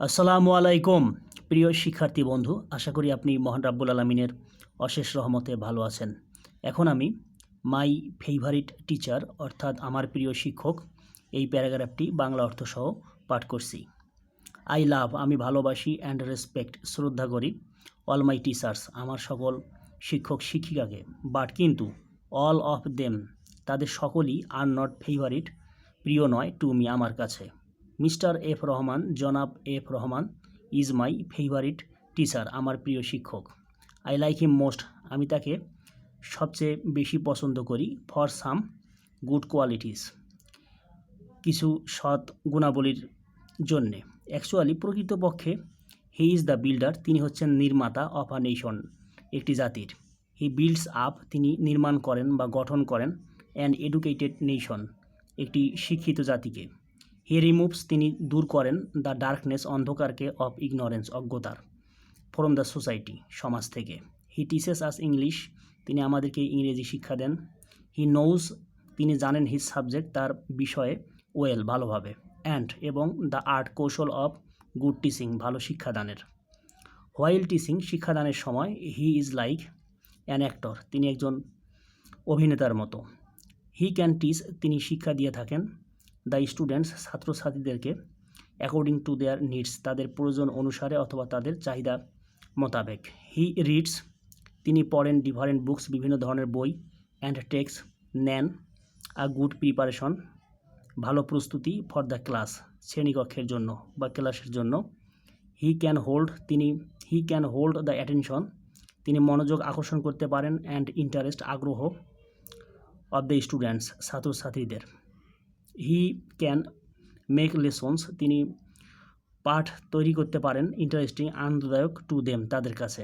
আসসালামু আলাইকুম, প্রিয় শিক্ষার্থী বন্ধু। আশা করি আপনি মহান রাব্বুল আলমিনের অশেষ রহমতে ভালো আছেন। এখন আমি মাই ফেভারিট টিচার অর্থাৎ আমার প্রিয় শিক্ষক, এই প্যারাগ্রাফটি বাংলা অর্থসহ পাঠ করছি। আই লাভ আমি ভালোবাসি অ্যান্ড রেসপেক্ট শ্রদ্ধা করি অল মাই টিচার্স আমার সকল শিক্ষক শিক্ষিকাকে। বাট কিন্তু অল অফ দেম তাদের সকলই আর নট ফেভারিট প্রিয় নয় টু মি আমার কাছে। মিস্টার এফ রহমান, জনাব F Rahman, is my favourite teacher, আমার প্রিয় শিক্ষক। I like him most. আমি তাকে সবচেয়ে বেশি পছন্দ করি ফর সাম গুড কোয়ালিটিস, কিছু সৎ গুণাবলীর জন্যে। অ্যাকচুয়ালি প্রকৃতপক্ষে হি ইজ দ্য বিল্ডার, তিনি হচ্ছেন নির্মাতা অফ আ নেশন, একটি জাতির। হি বিল্ডস আপ, তিনি নির্মাণ করেন বা গঠন করেন অ্যান এডুকেটেড নেশন, একটি শিক্ষিত জাতিকে। হি রিমুভস তিনি দূর করেন দ্য ডার্কনেস অন্ধকারকে অফ ইগনোরেন্স অজ্ঞতার। ফ্রম দ্য সোসাইটি সমাজ থেকে। হি টিচেস আস ইংলিশ তিনি আমাদেরকে ইংরেজি শিক্ষা দেন। হি নোজ তিনি জানেন হিজ সাবজেক্ট তার বিষয়ে ওয়েল ভালোভাবে। অ্যান্ড এবং দ্য আর্ট কৌশল অফ গুড টিচিং ভালো শিক্ষাদানের। হোয়াইল টিচিং শিক্ষাদানের সময় he is like an actor তিনি একজন অভিনেতার মতো। হি ক্যান টিচ তিনি শিক্ষা দিয়ে থাকেন। দ্য স্টুডেন্টস ছাত্রছাত্রীদেরকে অ্যাকর্ডিং টু দেয়ার নিডস তাদের প্রয়োজন অনুসারে অথবা তাদের চাহিদা মোতাবেক। হি রিডস তিনি পড়েন ডিফারেন্ট বুকস বিভিন্ন ধরনের বই অ্যান্ড টেক্স নেন। আ গুড প্রিপারেশন ভালো প্রস্তুতি ফর দ্য ক্লাস শ্রেণীকক্ষের জন্য বা ক্লাসের জন্য। হি ক্যান হোল্ড তিনি he can hold the attention তিনি মনোযোগ আকর্ষণ করতে পারেন অ্যান্ড ইন্টারেস্ট আগ্রহ অফ দ্য স্টুডেন্টস ছাত্রছাত্রীদের। He can make lessons. তিনি পাঠ তৈরি করতে পারেন, ইন্টারেস্টিং, আনন্দদায়ক টু দেম তাদের কাছে।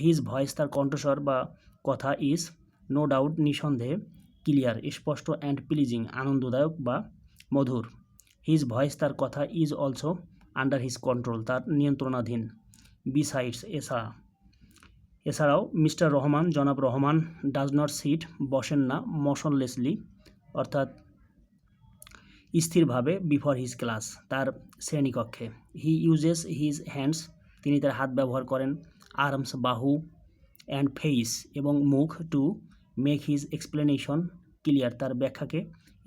হিজ ভয়েস তার কণ্ঠস্বর বা কথা ইজ নো ডাউট নিঃসন্দেহে ক্লিয়ার, স্পষ্ট অ্যান্ড প্লিজিং, আনন্দদায়ক বা মধুর। হিজ ভয়েস তার কথা is also under his control, তার নিয়ন্ত্রণাধীন। বিসাইডস এছাড়া এছাড়াও মিস্টার রহমান, জনাব রহমান, ডাজ নট সিট, বসেন না, মশনলেসলি, অর্থাৎ স্থিরভাবে বিফোর হিজ ক্লাস তার শ্রেণীকক্ষে। হি ইউজেস হিজ হ্যান্ডস তিনি তার হাত ব্যবহার করেন আর্মস বাহু অ্যান্ড ফেইস এবং মুখ to make his explanation clear তার ব্যাখ্যাকে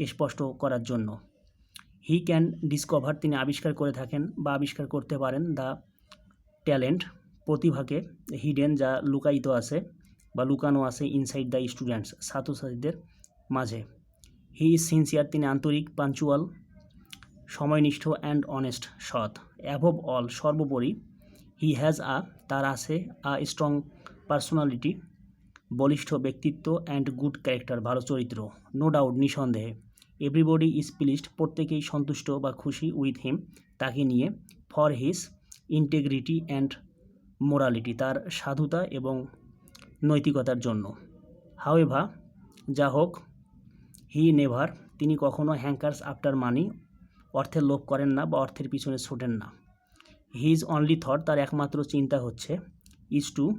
স্পষ্ট করার জন্য। হি ক্যান ডিসকভার তিনি আবিষ্কার করে থাকেন বা আবিষ্কার করতে পারেন দ্য ট্যালেন্ট প্রতিভাকে হিডেন যা লুকায়িত আছে বা লুকানো আছে ইনসাইড দ্য স্টুডেন্টস ছাত্রছাত্রীদের মাঝে। হি ইজ সিনসিয়ার তিনি আন্তরিক পাঞ্চুয়াল সময়নিষ্ঠ অ্যান্ড অনেস্ট সৎ। অ্যাভব অল সর্বোপরি হি হ্যাজ আ তার আছে আ স্ট্রং পার্সোনালিটি বলিষ্ঠ ব্যক্তিত্ব অ্যান্ড গুড ক্যারেক্টার ভালো চরিত্র নো ডাউট নিঃসন্দেহে। এভরিবডি ইজ প্লিজড প্রত্যেকেই সন্তুষ্ট বা খুশি উইথ হিম তাকে নিয়ে for his integrity and morality তার সাধুতা এবং নৈতিকতার জন্য। হাওয়েভা যা হোক হি নেভার, তিনি কখনো হ্যাঙ্কার্স আফটার মানি, অর্থের লোভ করেন না বা অর্থের পিছনে ছোটেন না। হিজ অনলি থট, তার একমাত্র চিন্তা হচ্ছে, is to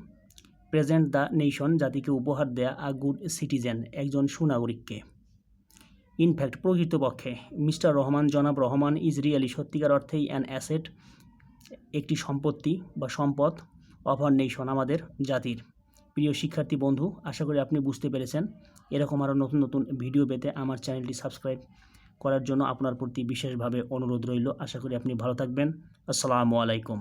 present the nation, জাতিকে উপহার দেয়া আ গুড সিটিজেন, একজন সুনাগরিককে। ইনফ্যাক্ট প্রকৃতপক্ষে মিস্টার রহমান, জনাব রহমান, ইজ রিয়ালি সত্যিকার অর্থেই অ্যান অ্যাসেট, একটি সম্পত্তি বা সম্পদ অফ আর নেশন আমাদের জাতির। প্রিয় শিক্ষার্থী বন্ধু, আশা করি আপনি বুঝতে পেরেছেন। এরকম আরও নতুন নতুন ভিডিও পেতে আমার চ্যানেলটি সাবস্ক্রাইব করার জন্য আপনার প্রতি বিশেষভাবে অনুরোধ রইল। আশা করি আপনি ভালো থাকবেন। আসসালামু আলাইকুম।